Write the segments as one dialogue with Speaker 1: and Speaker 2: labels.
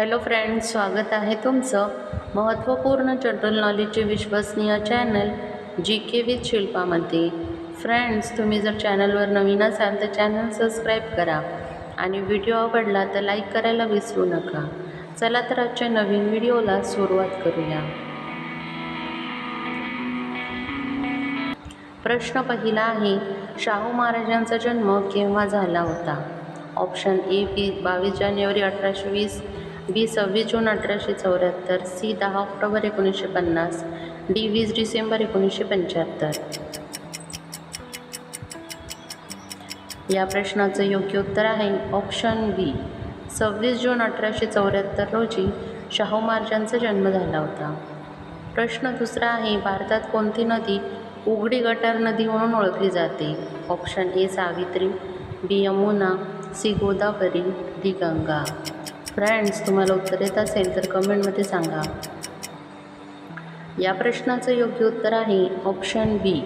Speaker 1: Hello friends स्वागत आहे तुमचं महत्त्वपूर्ण जनरल नॉलेजचे विश्वसनीय चॅनल जी के विथ शिल्पामध्ये. फ्रेंड्स तुम्ही जर चॅनलवर नवीन असाल तर चॅनल सबस्क्राईब करा आणि व्हिडिओ आवडला तर लाईक करायला विसरू नका. चला तर आजच्या नवीन व्हिडिओला सुरुवात करूया. प्रश्न पहिला आहे शाहू महाराजांचा जन्म केव्हा झाला होता? ऑप्शन ए बी बावीस जानेवारी अठराशे वीस. बी सव्वीस जून अठराशे चौऱ्याहत्तर सी दहा ऑक्टोबर एकोणीसशे पन्नास डी वीस डिसेंबर एकोणीसशे पंच्याहत्तर. या प्रश्नाचं योग्य उत्तर आहे ऑप्शन बी. सव्वीस जून अठराशे चौऱ्याहत्तर रोजी शाहू महाराजांचा जन्म झाला होता. प्रश्न दुसरा आहे भारतात कोणती नदी उघडी गटार नदी म्हणून ओळखली जाते? Option A Savitri B Yamuna C Godavari D Ganga. Friends तुम्हाला उत्तर येत असेल तर कमेंटमध्ये सांगा. या प्रश्नाचं योग्य उत्तर आहे ऑप्शन बी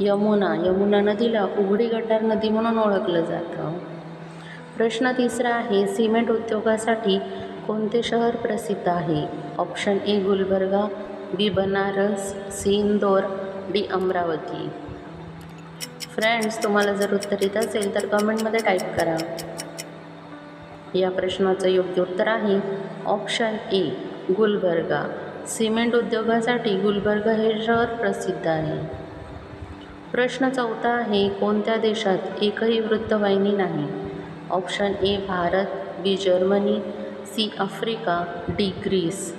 Speaker 1: यमुना. यमुना नदीला उघडी गटार नदी म्हणून ओळखलं जातं. प्रश्न तिसरा आहे सिमेंट उद्योगासाठी कोणते शहर प्रसिद्ध आहे? Option A Gulbarga B Banaras C Indore D Amravati. Friends तुम्हाला जर उत्तर येत असेल तर कमेंटमध्ये टाईप करा. या प्रश्नाचं योग्य उत्तर आहे. Option A Gulbarga. सिमेंट उद्योगासाठी गुलबर्गा हे शहर प्रसिद्ध आहे. प्रश्न चौथा आहे कोणत्या देशात एकही वृत्तवाहिनी नाही? Option A Bharat. B Germany. C Africa. D Greece.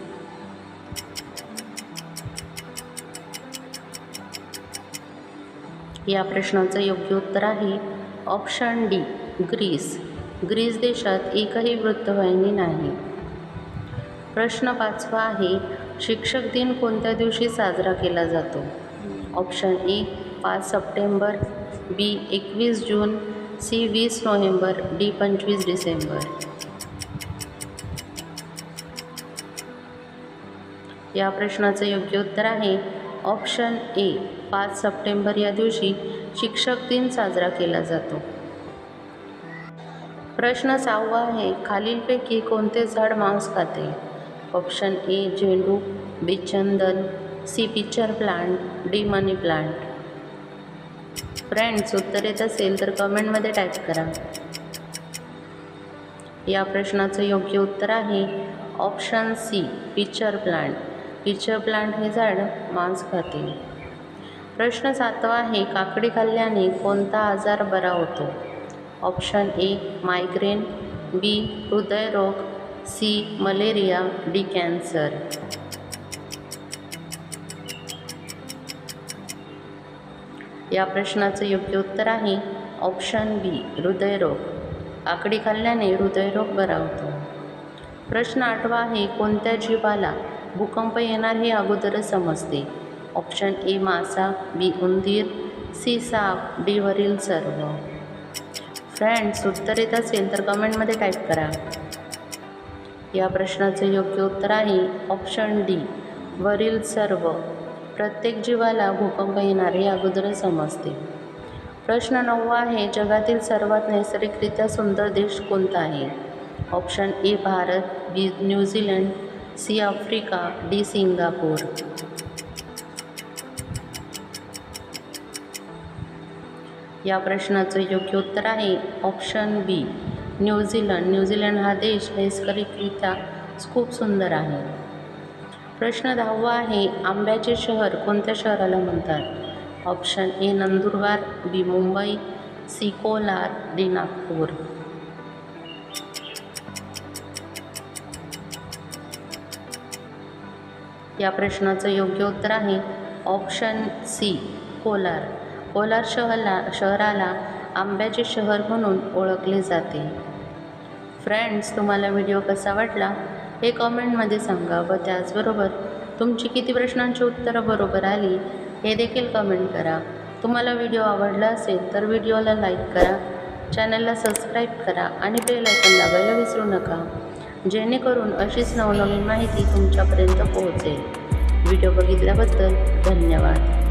Speaker 1: या प्रश्नाचं योग्य उत्तर आहे. Option D Greece. ग्रीस देशात एकही वृत्तवाहिनी नाही. प्रश्न पाचवा आहे शिक्षक दिन कोणत्या दिवशी साजरा केला जातो? ऑप्शन ए पाच सप्टेंबर बी एकवीस जून सी वीस नोव्हेंबर डी पंचवीस डिसेंबर. या प्रश्नाचं योग्य उत्तर आहे ऑप्शन ए पाच सप्टेंबर या दिवशी शिक्षक दिन साजरा केला जातो. प्रश्न सहावा आहे खालीलपैकी कोणते झाड मांस खाते? ऑप्शन ए झेंडू बी चंदन C picture plant D money plant. Friends उत्तर येत असेल तर कमेंटमध्ये टाईप करा. या प्रश्नाचं योग्य उत्तर आहे option C picture plant. Picture plant हे झाड मांस खाते. प्रश्न सातवा आहे काकडी खाल्ल्याने कोणता आजार बरा होतो? ऑप्शन ए मायग्रेन बी हृदयरोग सी मलेरिया डी कॅन्सर या प्रश्नाचं योग्य उत्तर आहे ऑप्शन बी हृदयरोग. आकडी खाल्ल्याने हृदयरोग बरा होतो. प्रश्न आठवा आहे कोणत्या जीवाला भूकंप येणार हे अगोदरच समजते? ऑप्शन ए मासा बी उंदीर सी साप डी वरील सर्व. फ्रेंड्स उत्तर येत असेल तर कमेंटमध्ये टाईप करा. या प्रश्नाचे योग्य उत्तर आहे ऑप्शन डी वरील सर्व. प्रत्येक जीवाला भूकंप येणार हे अगोदरच समजते. प्रश्न नववा आहे जगातील सर्वात नैसर्गिकरित्या सुंदर देश कोणता आहे? Option A Bharat B New Zealand C Africa D Singapore. या प्रश्नाचं योग्य उत्तर आहे. ऑप्शन बी न्यूझीलंड न्यूझीलंड हा देश नैसर्गिकरित्या खूप सुंदर आहे. प्रश्न दहावा आहे आंब्याचे शहर कोणत्या शहराला म्हणतात? Option A Nandurbar B Mumbai C Kolar D Nagpur. या प्रश्नाचं योग्य उत्तर आहे ऑप्शन सी कोलार. कोलार शहरला शहराला आंब्याचे शहर म्हणून ओळखले जाते. फ्रेंड्स तुम्हाला व्हिडिओ कसा वाटला? हे कमेंटमध्ये सांगा. व त्याचबरोबर तुमची किती प्रश्नांची उत्तरं बरोबर आली हे देखील कमेंट करा. तुम्हाला व्हिडिओ आवडला असेल तर व्हिडिओला लाईक करा. चॅनलला सबस्क्राईब करा आणि बेल आयकन दाबायला विसरू नका. जेणेकरून अशीच नवनवीन माहिती तुमच्यापर्यंत पोहोचेल. व्हिडिओ बघितल्याबद्दल धन्यवाद.